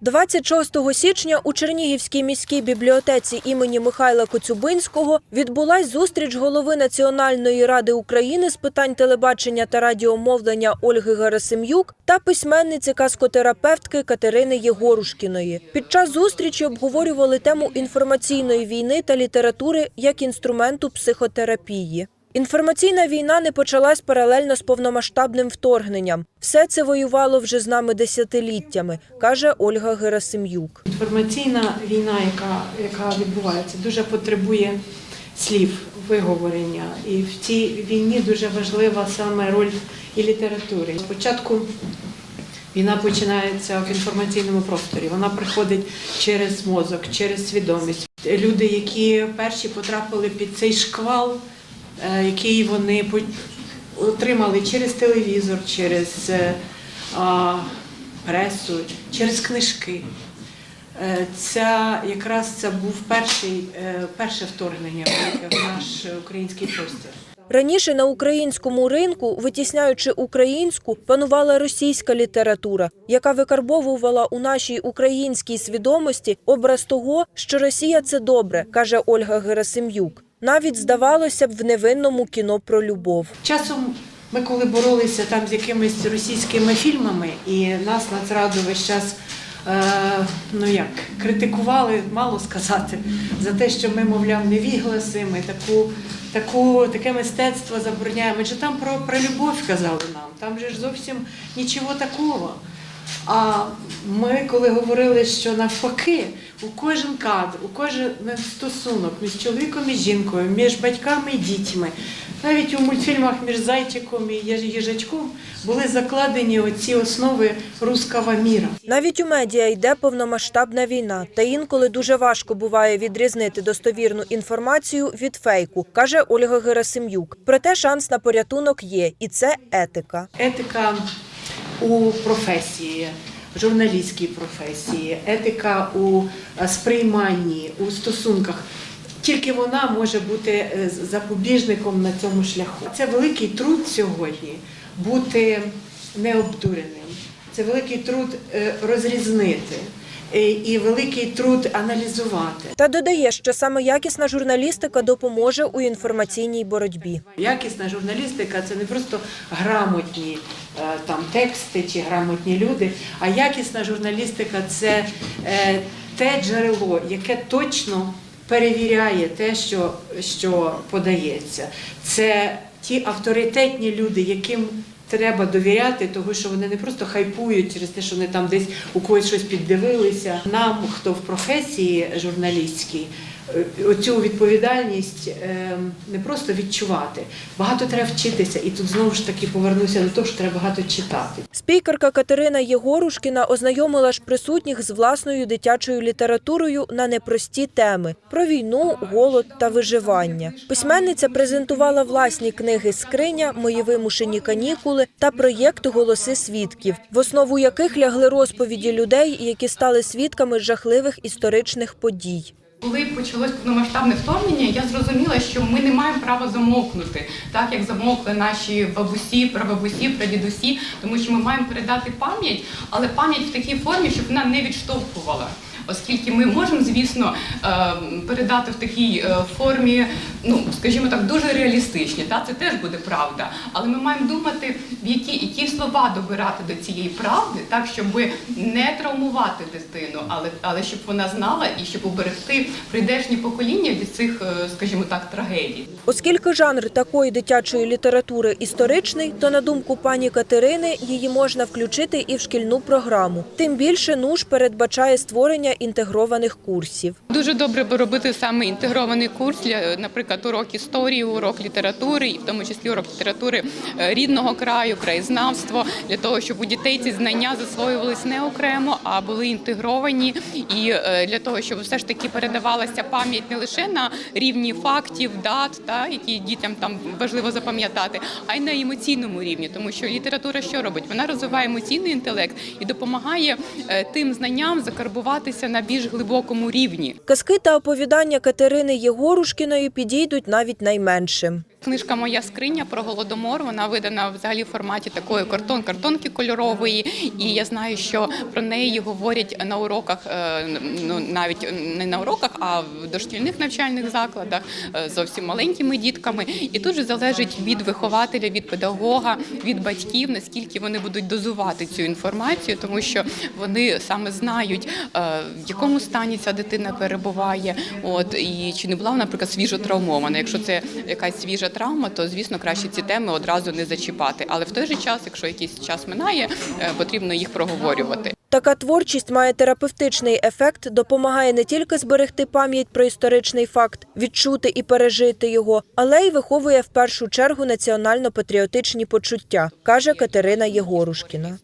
26 січня у Чернігівській міській бібліотеці імені Михайла Коцюбинського відбулась зустріч голови Національної ради України з питань телебачення та радіомовлення Ольги Герасим'юк та письменниці каскотерапевтки Катерини Єгорушкіної. Під час зустрічі обговорювали тему інформаційної війни та літератури як інструменту психотерапії. Інформаційна війна не почалась паралельно з повномасштабним вторгненням. Все це воювало вже з нами десятиліттями, каже Ольга Герасим'юк. Інформаційна війна, яка, яка відбувається, дуже потребує слів, виговорення. І в цій війні дуже важлива саме роль і літератури. Спочатку війна починається в інформаційному просторі. Вона приходить через мозок, через свідомість. Люди, які перші потрапили під цей шквал, який вони отримали через телевізор, через е, пресу, через книжки. Е, Ця якраз це був перший, е, перше вторгнення в наш український простір. Раніше на українському ринку, витісняючи українську, панувала російська література, яка викарбовувала у нашій українській свідомості образ того, що Росія це добре, каже Ольга Герасим'юк. Навіть здавалося б в невинному кіно про любов. Часом ми коли боролися там з якимись російськими фільмами, і нас Нацраду весь час е, ну як, критикували, мало сказати, за те, що ми, мовляв, невігласи, ми таку, таку, таке мистецтво забороняємо. Адже там про, про любов казали нам, там же ж зовсім нічого такого. А ми, коли говорили, що навпаки, у кожен кадр, у кожен стосунок між чоловіком і жінкою, між батьками і дітьми, навіть у мультфільмах між зайчиком і їжачком були закладені оці основи руского міра. Навіть у медіа йде повномасштабна війна, та інколи дуже важко буває відрізнити достовірну інформацію від фейку, каже Ольга Герасим'юк. Проте шанс на порятунок є, і це етика. Етика у професії, журналістській професії, етика у е, сприйманні, у стосунках. Тільки вона може бути е, запобіжником на цьому шляху. Це великий труд сьогодні бути необдуреним. Це великий труд е, розрізнити і великий труд аналізувати. Та додає, що саме якісна журналістика допоможе у інформаційній боротьбі. Якісна журналістика це не просто грамотні там тексти чи грамотні люди, а якісна журналістика це е, те джерело, яке точно перевіряє те, що, що подається. Це ті авторитетні люди, яким треба довіряти, тому що вони не просто хайпують через те, що вони там десь у когось щось піддивилися. Нам, хто в професії журналістській, е, оцю відповідальність е, не просто відчувати. Багато треба вчитися, і тут знову ж таки повернуся до того, що треба багато читати. Спікерка Катерина Єгорушкіна ознайомила ж присутніх з власною дитячою літературою на непрості теми про війну, голод та виживання. Письменниця презентувала власні книги Скриня, Мої вимушені канікули та проєкт Голоси свідків, в основу яких лягли розповіді людей, які стали свідками жахливих історичних подій. Коли почалось повномасштабне вторгнення, я зрозуміла, що ми не маємо права замовкнути, так як замовкли наші бабусі, прабабусі, прадідусі, тому що ми маємо передати пам'ять, але пам'ять в такій формі, щоб вона не відштовхувала. Оскільки ми можемо, звісно, е, передати в такій е, формі, ну скажімо так, дуже реалістичні, та це теж буде правда. Але ми маємо думати, в які, які слова добирати до цієї правди, так щоб не травмувати дитину, але, але щоб вона знала і щоб уберегти прийдешні покоління від цих, е, скажімо так, трагедій. Оскільки жанр такої дитячої літератури історичний, то на думку пані Катерини, її можна включити і в шкільну програму. Тим більше НУШ передбачає створення інтегрованих курсів. Дуже добре би робити саме інтегрований курс, для, наприклад, урок історії, урок літератури, і в тому числі урок літератури е, рідного краю, краєзнавство, для того, щоб у дітей ці знання засвоювались не окремо, а були інтегровані, і е, для того, щоб все ж таки передавалася пам'ять не лише на рівні фактів, дат, та які дітям там важливо запам'ятати, а й на емоційному рівні, тому що література що робить? Вона розвиває емоційний інтелект і допомагає е, тим знанням закарбуватися на більш глибокому рівні. Казки та оповідання Катерини Єгорушкіної підійдуть навіть найменшим. Книжка Моя скриня про голодомор. Вона видана взагалі в форматі такої картон, картонки кольорової. І я знаю, що про неї говорять на уроках, е, ну навіть не на уроках, а в дошкільних навчальних закладах е, зовсім маленькими дітками. І тут же залежить від вихователя, від педагога, від батьків, наскільки вони будуть дозувати цю інформацію, тому що вони саме знають, е, в якому стані ця дитина перебуває. От і чи не була вона, наприклад, свіжо травмована. Якщо це якась свіжа травма, то звісно краще ці теми одразу не зачіпати. Але в той же час, якщо якийсь час минає, е, потрібно їх проговорювати. Така творчість має терапевтичний ефект, допомагає не тільки зберегти пам'ять про історичний факт, відчути і пережити його, але й виховує в першу чергу національно-патріотичні почуття, каже Катерина Єгорушкіна.